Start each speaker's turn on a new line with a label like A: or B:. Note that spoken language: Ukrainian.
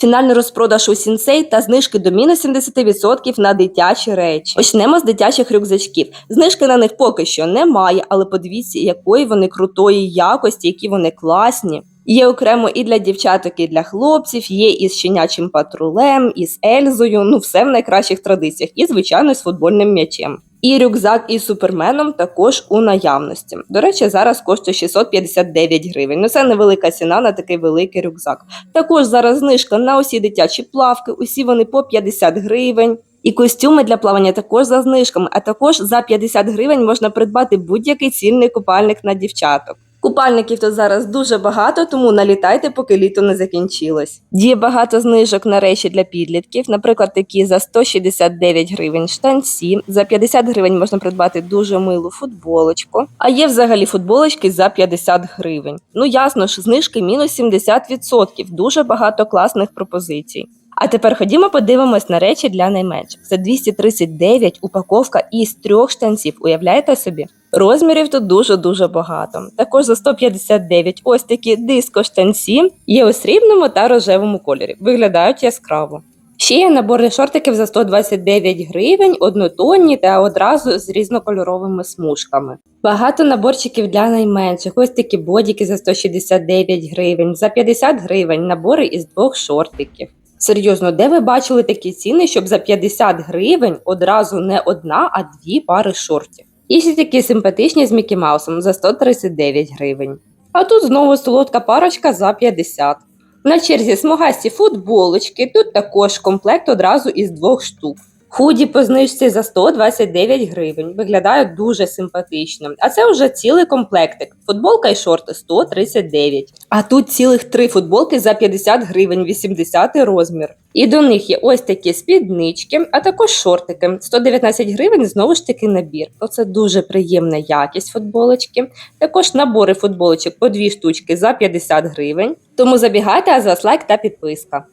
A: Фінальний розпродаж у сінсей та знижки до мінус 70% на дитячі речі. Почнемо з дитячих рюкзачків. Знижки на них поки що немає, але подивіться, якої вони крутої якості, які вони класні. Є окремо і для дівчаток, і для хлопців, є із щенячим патрулем, із Ельзою, ну все в найкращих традиціях, і звичайно з футбольним м'ячем. І рюкзак із суперменом також у наявності. До речі, зараз коштує 659 гривень. Ну це невелика ціна на такий великий рюкзак. Також зараз знижка на усі дитячі плавки, усі вони по 50 гривень. І костюми для плавання також за знижками, а також за 50 гривень можна придбати будь-який цільний купальник на дівчаток. Купальників тут зараз дуже багато, тому налітайте, поки літо не закінчилось. Діє багато знижок на речі для підлітків, наприклад, такі за 169 гривень штанці, за 50 гривень можна придбати дуже милу футболочку. А є взагалі футболочки за 50 гривень. Ну ясно ж, знижки мінус 70%, дуже багато класних пропозицій. А тепер ходімо подивимось на речі для найменших. За 239 упаковка із трьох штанців. Уявляєте собі? Розмірів тут дуже-дуже багато. Також за 159 ось такі диско штанці є у срібному та рожевому кольорі. Виглядають яскраво. Ще є набори шортиків за 129 гривень, однотонні та одразу з різнокольоровими смужками. Багато наборчиків для найменших. Ось такі бодіки за 169 гривень, за 50 гривень набори із двох шортиків. Серйозно, де ви бачили такі ціни, щоб за 50 гривень одразу не одна, а дві пари шортів? І ще такі симпатичні з Мікі Маусом за 139 гривень. А тут знову солодка парочка за 50. На черзі смугасті футболочки, тут також комплект одразу із двох штук. Худі по знижці за 129 гривень. Виглядає дуже симпатично. А це вже цілий комплектик. Футболка і шорти 139. А тут цілих три футболки за 50 гривень, 80 розмір. І до них є ось такі спіднички, а також шортики. 119 гривень знову ж таки набір. Оце дуже приємна якість футболочки. Також набори футболочок по дві штучки за 50 гривень. Тому забігайте, а з лайк та підписка.